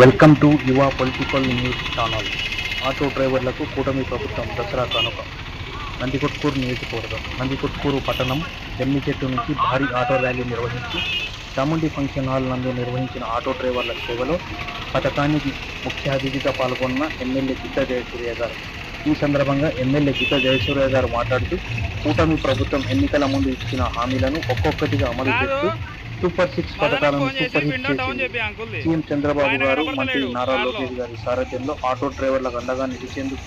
Welcome to Yuva political news channel. Auto డ్రైవర్లకు కూటమి ప్రభుత్వం దసరా కానుక. నందికొట్కూరు నియోజకవర్గం నందికొట్కూరు పట్టణం జమ్మి చెట్టు నుంచి భారీ ఆటో ర్యాలీ నిర్వహించి చాముండి ఫంక్షన్ హాల్ నందు నిర్వహించిన ఆటో డ్రైవర్ల సేవలో పథకానికి ముఖ్య అతిథిగా పాల్గొన్న ఎమ్మెల్యే గిద్ద జయసూర్య గారు. ఈ సందర్భంగా ఎమ్మెల్యే గిద్ద జయసూర్య గారు మాట్లాడుతూ కూటమి ప్రభుత్వం ఎన్నికల ముందు ఇచ్చిన హామీలను ఒక్కొక్కటిగా అమలు చేస్తూ సూపర్ సిక్స్ పథకాలను చేసి సూపర్ హిట్ అంకుల్ది సీఎం చంద్రబాబు గారు. మంత్రి నారా. లోకేష్ గారి సారథ్యంలో ఆటో డ్రైవర్లకు అండగా నిలిచేందుకు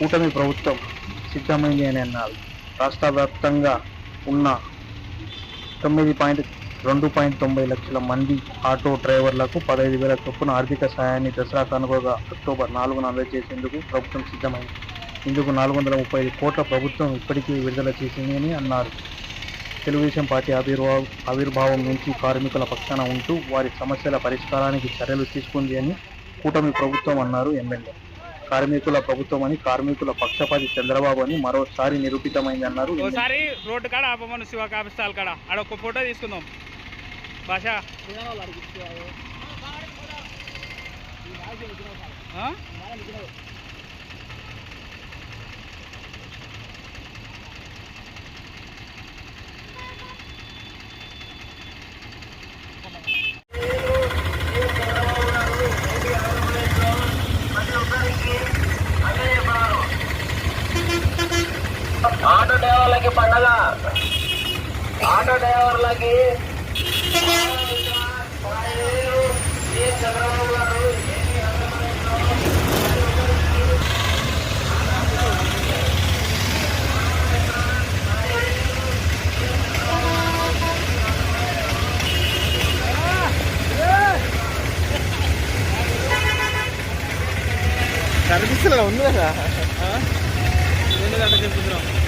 కూటమి ప్రభుత్వం సిద్ధమైంది అని అన్నారు రాష్ట్ర వ్యాప్తంగా ఉన్న తొమ్మిది పాయింట్ రెండు పాయింట్ తొంభై లక్షల మంది ఆటో డ్రైవర్లకు పదహైదు వేల చొప్పున ఆర్థిక సాయాన్ని దసరా కానుకగా అక్టోబర్ నాలుగున అందజేసేందుకు ప్రభుత్వం సిద్ధమైంది ఇందుకు నాలుగు వందల ముప్పై ఐదు కోట్ల ప్రభుత్వం ఇప్పటికే విడుదల చేసింది అని అన్నారు తెలుగుదేశం పార్టీ ఆవిర్భావం ఆవిర్భావం నుంచి కార్మికుల పక్షాన ఉంటూ వారి సమస్యల పరిష్కారానికి చర్యలు తీసుకుంది అని కూటమి ప్రభుత్వం అన్నారు ఎమ్మెల్యే. కార్మికుల ప్రభుత్వం అని కార్మికుల పక్షపాతి చంద్రబాబు అని మరోసారి నిరూపితమైంది అన్నారు రోడ్డు కాడ ఆపమను శివ కాపిస్తాల్ కాడ. ఆడ ఒక ఫోటో తీసుకుందాం. భాష. ఆటో డ్రైవర్లకి పండగ. ఆటో డ్రైవర్లకి సర్వీసులో ఉంది కదా అట్లా చెప్తున్నాం.